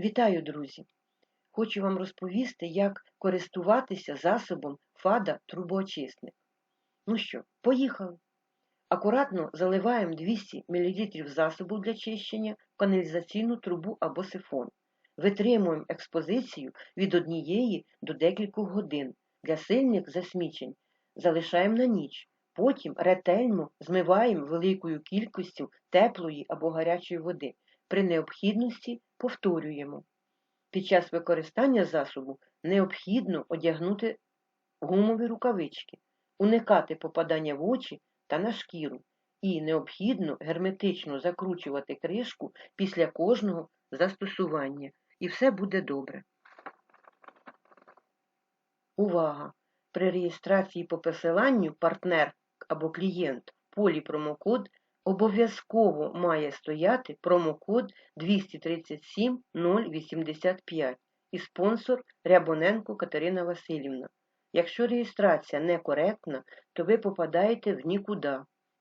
Вітаю, друзі! Хочу вам розповісти, як користуватися засобом фада трубоочисник. Ну що, поїхали. Акуратно заливаємо 200 мл засобу для чищення в каналізаційну трубу або сифон. Витримуємо експозицію від однієї до декількох годин. Для сильних засмічень залишаємо на ніч. Потім ретельно змиваємо великою кількістю теплої або гарячої води. При необхідності повторюємо. Під час використання засобу необхідно одягнути гумові рукавички, уникати попадання в очі та на шкіру, і необхідно герметично закручувати кришку після кожного застосування, і все буде добре. Увага! При реєстрації по посиланню партнер або клієнт в полі промокод обов'язково має стояти промокод 237 085 і спонсор Рябоненко Катерина Васильівна. Якщо реєстрація некоректна, то ви попадаєте в нікуди.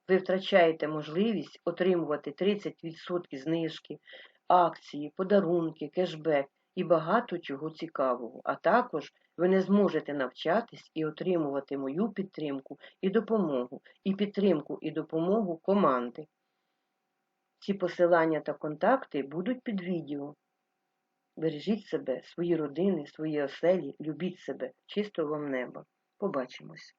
Ви втрачаєте можливість отримувати 30% знижки, акції, подарунки, кешбек і багато чого цікавого. А також ви не зможете навчатись і отримувати мою підтримку і допомогу, і підтримку і допомогу команди. Ці посилання та контакти будуть під відео. Бережіть себе, свої родини, свої оселі, любіть себе, чисто вам неба. Побачимось.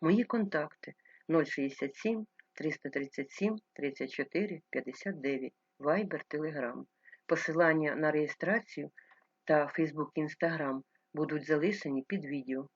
Мої контакти 067 337 34 59, Viber, Telegram. Посилання на реєстрацію та Facebook Instagram будуть залишені під відео.